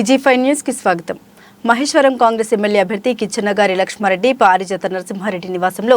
TG five న్యూస్కి స్వాగతం. Maheshwaram Congress MLA అభ్యర్థి కిచ్చన్నగారి లక్ష్మారెడ్డి పారిజాత నరసింహారెడ్డి నివాసంలో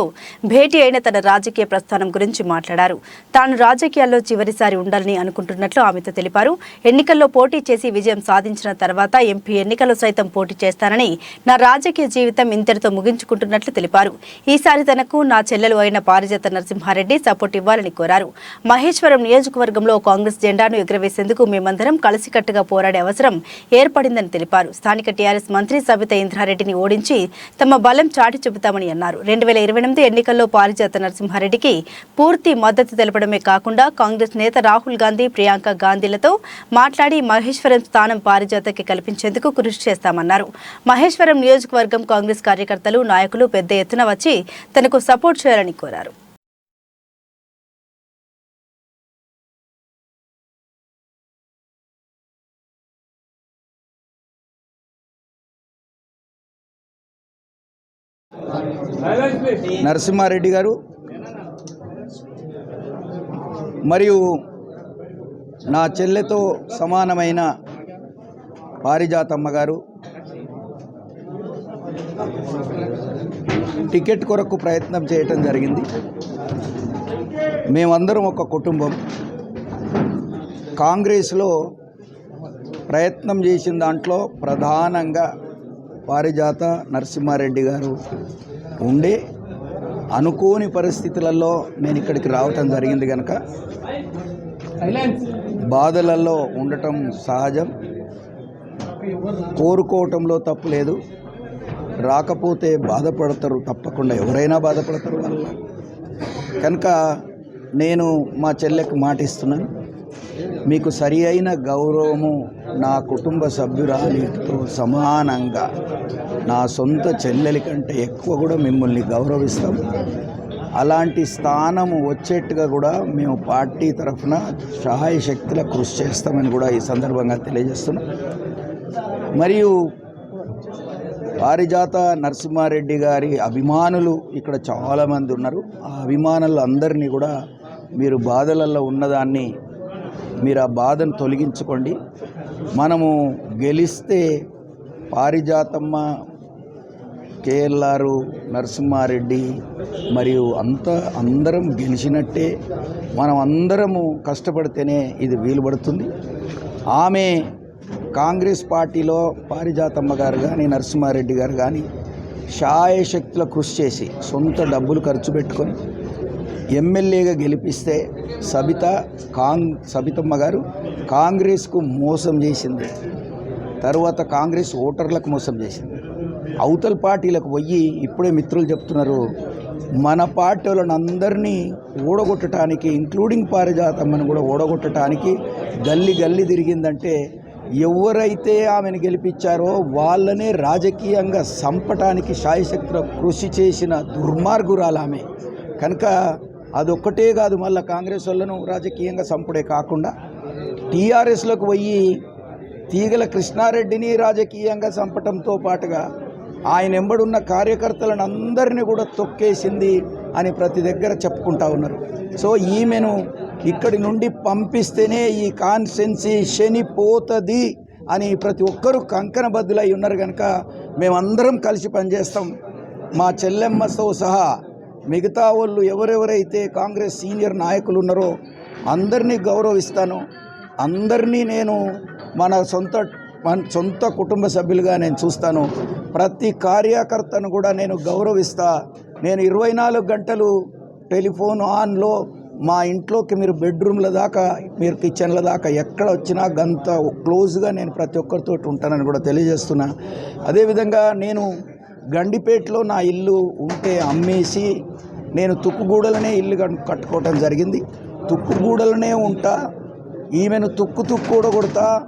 భేటీ అయిన తన రాజకీయ ప్రస్థానం గురించి మాట్లాడారు. తాను రాజకీయాల్లో చివరిసారి ఉండాలని అనుకుంటున్నట్లు ఆమెతో తెలిపారు. ఎన్నికల్లో పోటీ చేసి విజయం సాధించిన తర్వాత ఎంపీ ఎన్నికల్లో సైతం పోటీ చేస్తానని నా రాజకీయ జీవితం ఇంతటితో ముగించుకుంటున్నట్లు తెలిపారు. ఈసారి తనకు నా చెల్లెలు అయిన పారిజాత నరసింహారెడ్డి సపోర్ట్ ఇవ్వాలని కోరారు. మహేశ్వరం నియోజకవర్గంలో కాంగ్రెస్ జెండాను ఎగురవేసేందుకు మేమందరం కలిసికట్టుగా పోరాడే అవసరం ఏర్పడిందని తెలిపారు. స్థానిక టీఆర్ఎస్ మంత్రి సబిత ఇంద్రారెడ్డిని ఓడించి తమ బలం చాటి చెబుతామని అన్నారు. రెండు వేల ఇరవై ఎనిమిది ఎన్నికల్లో పారిజాత నరసింహారెడ్డికి పూర్తి మద్దతు తెలపడమే కాకుండా కాంగ్రెస్ నేత రాహుల్ గాంధీ ప్రియాంక గాంధీలతో మాట్లాడి మహేశ్వరం స్థానం పారిజాతకి కల్పించేందుకు కృషి చేస్తామన్నారు. మహేశ్వరం నియోజకవర్గం కాంగ్రెస్ కార్యకర్తలు నాయకులు పెద్ద ఎత్తున వచ్చి తనకు సపోర్ట్ చేయాలని కోరారు. నరసింహారెడ్డి గారు. మరియు నా చెల్లెతో సమానమైన పారిజాతమ్మ గారు. టికెట్ కొరకు ప్రయత్నం చేయటం జరిగింది. మేమందరం ఒక కుటుంబం. కాంగ్రెస్లో ప్రయత్నం చేసిన దాంట్లో ప్రధానంగా పారిజాత నరసింహారెడ్డి గారు ఉండే అనుకోని పరిస్థితులలో నేను ఇక్కడికి రావటం జరిగింది కనుక బాధలలో ఉండటం సహజం. కోరుకోవటంలో తప్పు లేదు. రాకపోతే బాధపడతారు తప్పకుండా. ఎవరైనా బాధపడతారు వాళ్ళు కనుక నేను మా చెల్లెకు మాటిస్తున్నాను. మీకు సరి అయిన గౌరవము నా కుటుంబ సభ్యురాలితో సమానంగా. నా సొంత చెల్లెలి కంటే ఎక్కువ కూడా మిమ్మల్ని గౌరవిస్తాం. అలాంటి స్థానం వచ్చేట్టుగా కూడా మేము పార్టీ తరఫున సహాయ శక్తుల కృషి చేస్తామని కూడా ఈ సందర్భంగా తెలియజేస్తున్నాం. మరియు పారిజాత నరసింహారెడ్డి గారి అభిమానులు ఇక్కడ చాలామంది ఉన్నారు. ఆ అభిమానులు అందరినీ కూడా మీరు బాధలలో ఉన్నదాన్ని మీరు ఆ బాధను తొలగించుకోండి. మనము గెలిస్తే పారిజాతమ్మ కేఎల్ఆర్ నరసింహారెడ్డి మరియు అంత అందరం గెలిచినట్టే మనం అందరము కష్టపడితేనే ఇది వీలుపడుతుంది. ఆమె కాంగ్రెస్ పార్టీలో పారిజాతమ్మ గారు కానీ నరసింహారెడ్డి గారు కానీ శాయశక్తుల కృషి చేసి సొంత డబ్బులు ఖర్చు పెట్టుకొని ఎమ్మెల్యేగా గెలిపిస్తే సబిత కాంగ్ సబితమ్మ గారు కాంగ్రెస్కు మోసం చేసింది. తర్వాత కాంగ్రెస్ ఓటర్లకు మోసం చేసింది. అవతల పార్టీలకు పోయి ఇప్పుడే మిత్రులు చెప్తున్నారు మన పార్టీ వాళ్ళని అందరినీ ఓడగొట్టడానికి ఇంక్లూడింగ్ పారిజాతమ్మను కూడా ఓడగొట్టడానికి గల్లి గల్లి తిరిగిందంటే ఎవరైతే ఆమెను గెలిపించారో వాళ్ళనే రాజకీయంగా సంపటానికి శాయశక్తుల కృషి చేసిన దుర్మార్గురాలు ఆమె. కనుక అదొక్కటే కాదు మళ్ళీ కాంగ్రెస్ వాళ్ళను రాజకీయంగా సంపుడే కాకుండా టీఆర్ఎస్లోకి పోయి తీగల కృష్ణారెడ్డిని రాజకీయంగా చంపటంతో పాటుగా ఆయన ఎంబడున్న కార్యకర్తలను అందరినీ కూడా తొక్కేసింది అని ప్రతి దగ్గర చెప్పుకుంటా ఉన్నారు. సో ఈమెను ఇక్కడి నుండి పంపిస్తేనే ఈ కాన్స్టెన్సీ శనిపోతుంది అని ప్రతి ఒక్కరూ కంకణ బద్దులై ఉన్నారు కనుక మేమందరం కలిసి పనిచేస్తాం. మా చెల్లెమ్మతో సహా మిగతా వాళ్ళు ఎవరెవరైతే కాంగ్రెస్ సీనియర్ నాయకులు ఉన్నారో అందరినీ గౌరవిస్తాను. అందరినీ నేను మన సొంత మన సొంత కుటుంబ సభ్యులుగా నేను చూస్తాను. ప్రతి కార్యకర్తను కూడా నేను గౌరవిస్తా. నేను ఇరవై నాలుగు గంటలు టెలిఫోన్ ఆన్లో మా ఇంట్లోకి మీరు బెడ్రూమ్ల దాకా మీరు కిచెన్ల దాకా ఎక్కడ వచ్చినా గంత క్లోజ్గా నేను ప్రతి ఒక్కరితో ఉంటానని కూడా తెలియజేస్తున్నా. అదేవిధంగా నేను గండిపేటలో నా ఇల్లు ఉంటే అమ్మేసి నేను తుక్కుగూడలనే ఇల్లు కట్టుకోవటం జరిగింది. తుక్కుగూడలనే ఉంటా. ఈమెను తుక్కు తుక్కు కూడా కొడతా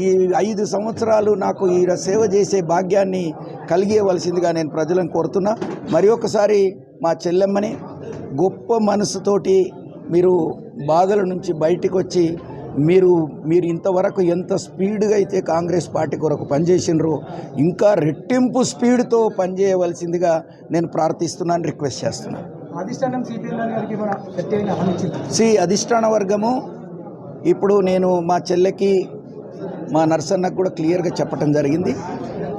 ఈ ఐదు సంవత్సరాలు నాకు ఈ సేవ చేసే భాగ్యాన్ని కలిగేవలసిందిగా నేను ప్రజలను కోరుతున్నా. మరి ఒకసారి మా చెల్లెమ్మని గొప్ప మనసుతోటి మీరు బాధల నుంచి బయటికి వచ్చి మీరు మీరు ఇంతవరకు ఎంత స్పీడ్గా అయితే కాంగ్రెస్ పార్టీ కొరకు పనిచేసినరో ఇంకా రెట్టింపు స్పీడ్తో పనిచేయవలసిందిగా నేను ప్రార్థిస్తున్నాను రిక్వెస్ట్ చేస్తున్నాను సి అధిష్టాన వర్గము. ఇప్పుడు నేను మా చెల్లెకి మా నర్సన్నకు కూడా క్లియర్గా చెప్పడం జరిగింది.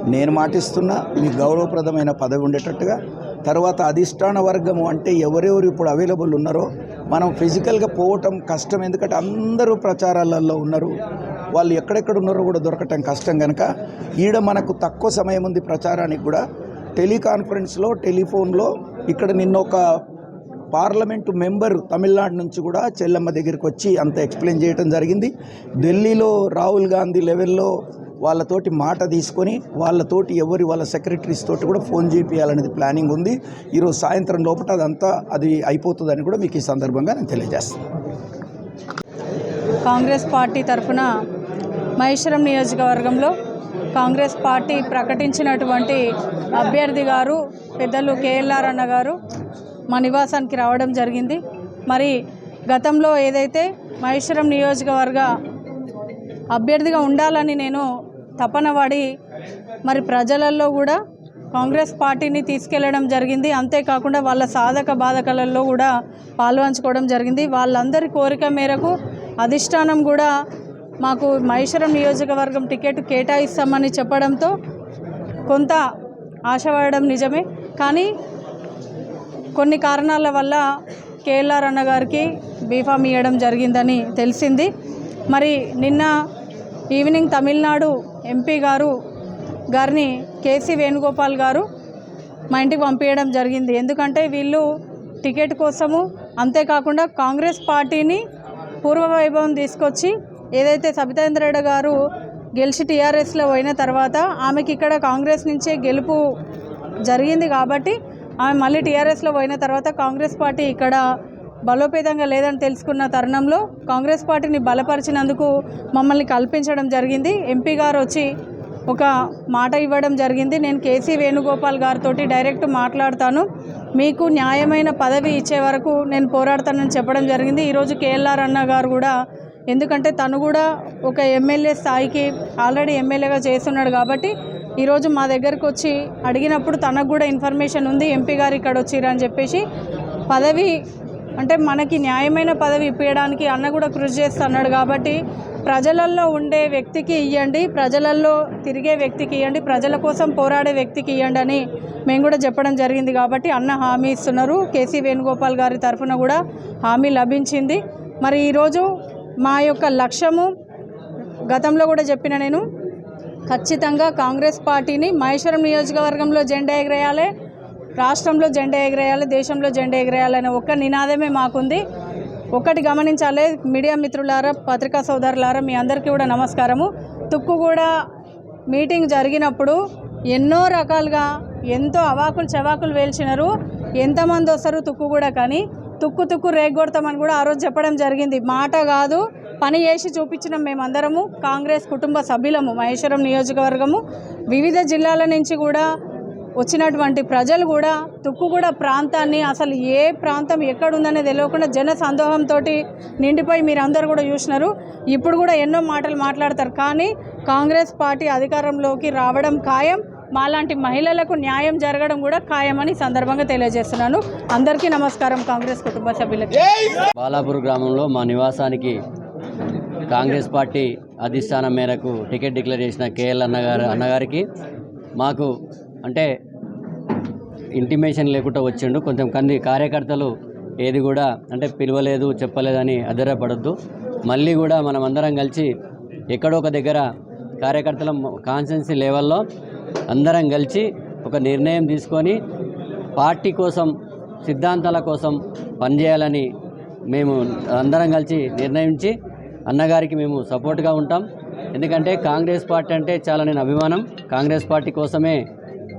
నేను మాటిస్తున్నా మీ గౌరవప్రదమైన పదవి ఉండేటట్టుగా. తర్వాత అధిష్టాన వర్గము అంటే ఎవరెవరు ఇప్పుడు అవైలబుల్ ఉన్నారో మనం ఫిజికల్గా పోవటం కష్టం. ఎందుకంటే అందరూ ప్రచారాలలో ఉన్నారు. వాళ్ళు ఎక్కడెక్కడ ఉన్నారో కూడా దొరకటం కష్టం కనుక ఈడ మనకు తక్కువ సమయం ఉంది ప్రచారానికి కూడా. టెలికాన్ఫరెన్స్లో టెలిఫోన్లో ఇక్కడ నిన్న ఒక పార్లమెంటు మెంబర్ తమిళనాడు నుంచి కూడా చెల్లమ్మ దగ్గరికి వచ్చి అంత ఎక్స్ప్లెయిన్ చేయడం జరిగింది. ఢిల్లీలో రాహుల్ గాంధీ లెవెల్లో వాళ్ళతోటి మాట తీసుకొని వాళ్ళతోటి ఎవరి వాళ్ళ సెక్రటరీస్ తోటి కూడా ఫోన్ చేపియాలనేది ప్లానింగ్ ఉంది. ఈరోజు సాయంత్రం లోపల అదంతా అది అయిపోతుందని కూడా మీకు ఈ సందర్భంగా నేను తెలియజేస్తాను. కాంగ్రెస్ పార్టీ తరఫున మహేశ్వరం నియోజకవర్గంలో కాంగ్రెస్ పార్టీ ప్రకటించినటువంటి అభ్యర్థి గారు పెద్దలు కేఎల్ఆర్ అన్న గారు మా నివాసానికి రావడం జరిగింది. మరి గతంలో ఏదైతే మహేశ్వరం నియోజకవర్గ అభ్యర్థిగా ఉండాలని నేను తపన పడి మరి ప్రజలలో కూడా కాంగ్రెస్ పార్టీని తీసుకెళ్ళడం జరిగింది. అంతేకాకుండా వాళ్ళ సాధక బాధకలలో కూడా పాల్పంచుకోవడం జరిగింది. వాళ్ళందరి కోరిక మేరకు అధిష్టానం కూడా మాకు మహేశ్వరం నియోజకవర్గం టికెట్ కేటాయిస్తామని చెప్పడంతో కొంత ఆశపడడం నిజమే. కానీ కొన్ని కారణాల వల్ల కేఎల్ఆర్ అన్న గారికి బీఫామ్ ఇవ్వడం జరిగిందని తెలిసింది. మరి నిన్న ఈవినింగ్ తమిళనాడు ఎంపీ గారు గారిని కేసీ వేణుగోపాల్ గారు మా ఇంటికి పంపించడం జరిగింది. ఎందుకంటే వీళ్ళు టికెట్ కోసము అంతేకాకుండా కాంగ్రెస్ పార్టీని పూర్వవైభవం తీసుకొచ్చి ఏదైతే సబితేంద్రరెడ్డి గారు గెలిచి టీఆర్ఎస్లో పోయిన తర్వాత ఆమెకి ఇక్కడ కాంగ్రెస్ నుంచే గెలుపు జరిగింది కాబట్టి ఆమె మళ్ళీ టీఆర్ఎస్లో పోయిన తర్వాత కాంగ్రెస్ పార్టీ ఇక్కడ బలోపేతంగా లేదని తెలుసుకున్న తరుణంలో కాంగ్రెస్ పార్టీని బలపరిచినందుకు మమ్మల్ని కల్పించడం జరిగింది. ఎంపీ గారు వచ్చి ఒక మాట ఇవ్వడం జరిగింది. నేను కేసీ వేణుగోపాల్ గారితో డైరెక్ట్ మాట్లాడతాను. మీకు న్యాయమైన పదవి ఇచ్చే వరకు నేను పోరాడతానని చెప్పడం జరిగింది. ఈరోజు కేఎల్ఆర్ అన్న గారు కూడా ఎందుకంటే తను కూడా ఒక ఎమ్మెల్యే స్థాయికి ఆల్రెడీ ఎమ్మెల్యేగా చేస్తున్నాడు కాబట్టి ఈరోజు మా దగ్గరకు వచ్చి అడిగినప్పుడు తనకు కూడా ఇన్ఫర్మేషన్ ఉంది ఎంపీ గారు ఇక్కడ వచ్చిర్రు అని చెప్పేసి. పదవి అంటే మనకి న్యాయమైన పదవి ఇప్పించడానికి అన్న కూడా కృషి చేస్తున్నాడు కాబట్టి ప్రజలలో ఉండే వ్యక్తికి ఇవ్వండి ప్రజలలో తిరిగే వ్యక్తికి ఇవ్వండి ప్రజల కోసం పోరాడే వ్యక్తికి ఇవ్వండి అని మేము కూడా చెప్పడం జరిగింది కాబట్టి అన్న హామీ ఇస్తున్నారు. కేసీ వేణుగోపాల్ గారి తరఫున కూడా హామీ లభించింది. మరి ఈరోజు మా యొక్క లక్ష్యము గతంలో కూడా చెప్పిన నేను ఖచ్చితంగా కాంగ్రెస్ పార్టీని మహేశ్వరం నియోజకవర్గంలో జెండా ఎగరేయాలి రాష్ట్రంలో జెండా ఎగరేయాలి దేశంలో జెండా ఎగరేయాలి ఒక్క నినాదమే మాకుంది. ఒకటి గమనించాలి మీడియా మిత్రులారా పత్రికా సోదరులారా మీ అందరికీ కూడా నమస్కారము. తుక్కుగూడ మీటింగ్ జరిగినప్పుడు ఎన్నో రకాలుగా ఎంతో అవాకులు చవాకులు వేల్చినారు. ఎంతమంది వస్తారు తుక్కు కూడా కానీ తుక్కు తుక్కు రేగొడతామని కూడా ఆ రోజు చెప్పడం జరిగింది. మాట కాదు పని చేసి చూపించినాం మేమందరము కాంగ్రెస్ కుటుంబ సభ్యులము మహేశ్వరం నియోజకవర్గము. వివిధ జిల్లాల నుంచి కూడా వచ్చినటువంటి ప్రజలు కూడా తుక్కుగూడ ప్రాంతాన్ని అసలు ఏ ప్రాంతం ఎక్కడుందనే తెలియకుండా జన సందోహంతో నిండిపోయి మీరందరూ కూడా చూసినారు. ఇప్పుడు కూడా ఎన్నో మాటలు మాట్లాడతారు. కానీ కాంగ్రెస్ పార్టీ అధికారంలోకి రావడం ఖాయం. మాలాంటి మహిళలకు న్యాయం జరగడం కూడా ఖాయమని సందర్భంగా తెలియజేస్తున్నాను. అందరికీ నమస్కారం కాంగ్రెస్ కుటుంబ సభ్యులకి. బాలాపూర్ గ్రామంలో మా నివాసానికి కాంగ్రెస్ పార్టీ అధిష్టానం మేరకు టికెట్ డిక్లేర్ చేసిన కేఎల్ అన్నగారు అన్నగారికి మాకు అంటే ఇంటిమేషన్ లేకుండా వచ్చిండు. కొంచెం కంది కార్యకర్తలు ఏది కూడా అంటే పిలవలేదు చెప్పలేదని అధైర్యపడొద్దు. మళ్ళీ కూడా మనం అందరం కలిసి ఎక్కడో ఒక దగ్గర కార్యకర్తల కాన్సెన్సీ లెవెల్లో అందరం కలిసి ఒక నిర్ణయం తీసుకొని పార్టీ కోసం సిద్ధాంతాల కోసం పనిచేయాలని మేము అందరం కలిసి నిర్ణయించి అన్నగారికి మేము సపోర్ట్గా ఉంటాం. ఎందుకంటే కాంగ్రెస్ పార్టీ అంటే చాలా నేను అభిమానం. కాంగ్రెస్ పార్టీ కోసమే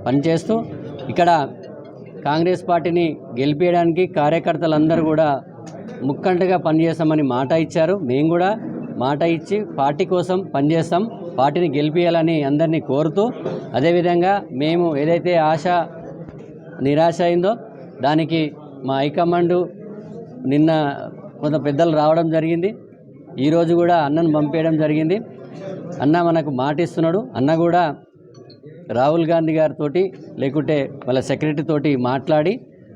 పనిచేస్తూ ఇక్కడ కాంగ్రెస్ పార్టీని గెలిపించడానికి కార్యకర్తలందరూ కూడా ముక్కంటగా పనిచేస్తామని మాట ఇచ్చారు. మేము కూడా మాట ఇచ్చి పార్టీ కోసం పనిచేస్తాం. పార్టీని గెలిపించాలని అందరినీ కోరుతూ అదేవిధంగా మేము ఏదైతే ఆశ నిరాశ అయిందో దానికి మా హైకమాండ్ నిన్న కొంత పెద్దలు రావడం జరిగింది. ఈరోజు కూడా అన్నను పంపేయడం జరిగింది. అన్న మనకు మాట ఇస్తున్నాడు. అన్న కూడా రాహుల్ గాంధీ గారితో లేకుంటే వాళ్ళ సెక్రటరీ తోటి మాట్లాడి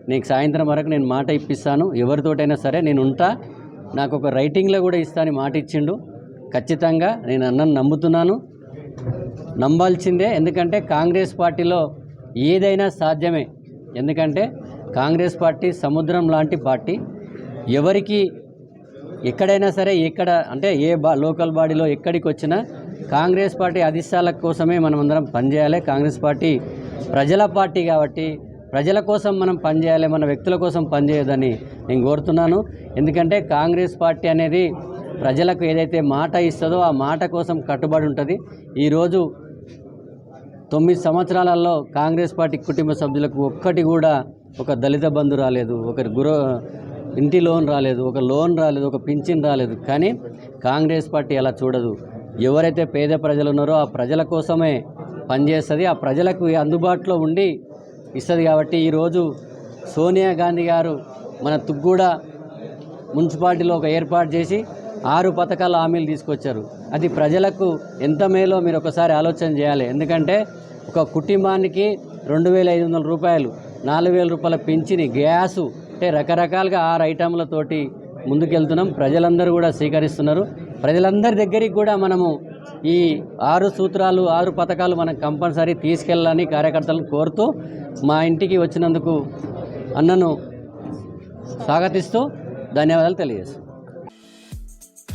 నీకు సాయంత్రం వరకు నేను మాట ఇప్పిస్తాను. ఎవరితోటైనా సరే నేను ఉంటా. నాకు ఒక రైటింగ్లో కూడా ఇస్తాను మాట ఇచ్చిండు. ఖచ్చితంగా నేను అన్నను నమ్ముతున్నాను. నమ్మాల్సిందే ఎందుకంటే కాంగ్రెస్ పార్టీలో ఏదైనా సాధ్యమే. ఎందుకంటే కాంగ్రెస్ పార్టీ సముద్రం లాంటి పార్టీ. ఎవరికి ఎక్కడైనా సరే ఎక్కడ అంటే ఏ బా లోకల్ బాడీలో ఎక్కడికి వచ్చినా కాంగ్రెస్ పార్టీ అధిష్టాల కోసమే మనం అందరం పనిచేయాలి. కాంగ్రెస్ పార్టీ ప్రజల పార్టీ కాబట్టి ప్రజల కోసం మనం పనిచేయాలి మన వ్యక్తుల కోసం పనిచేయదని నేను కోరుతున్నాను. ఎందుకంటే కాంగ్రెస్ పార్టీ అనేది ప్రజలకు ఏదైతే మాట ఇస్తుందో ఆ మాట కోసం కట్టుబడి ఉంటుంది. ఈరోజు తొమ్మిది సంవత్సరాలలో కాంగ్రెస్ పార్టీ కుటుంబ సభ్యులకు ఒక్కటి కూడా ఒక దళిత బంధు రాలేదు ఒకరి గుర ఇంటి లోన్ రాలేదు ఒక లోన్ రాలేదు ఒక పింఛన్ రాలేదు. కానీ కాంగ్రెస్ పార్టీ అలా చూడదు. ఎవరైతే పేద ప్రజలు ఉన్నారో ఆ ప్రజల కోసమే పనిచేస్తుంది ఆ ప్రజలకు అందుబాటులో ఉండి ఇస్తుంది కాబట్టి ఈరోజు సోనియా గాంధీ గారు మన తుగ్గూడ మున్సిపాలిటీలో ఒక ఏర్పాటు చేసి ఆరు పథకాల హామీలు తీసుకొచ్చారు. అది ప్రజలకు ఎంత మేలో మీరు ఒకసారి ఆలోచన చేయాలి. ఎందుకంటే ఒక కుటుంబానికి రెండు వేల ఐదు వందల రూపాయలు నాలుగు వేల రూపాయల పెంచిని గ్యాసు అంటే రకరకాలుగా ఆరు ఐటమ్లతోటి ముందుకెళ్తున్నాం. ప్రజలందరూ కూడా స్వీకరిస్తున్నారు. ప్రజలందరి దగ్గరికి కూడా మనము ఈ ఆరు సూత్రాలు ఆరు పథకాలు మనం కంపల్సరీ తీసుకెళ్ళాలని కార్యకర్తలను కోరుతూ మా ఇంటికి వచ్చినందుకు అన్నను స్వాగతిస్తూ ధన్యవాదాలు తెలియజేస్తాను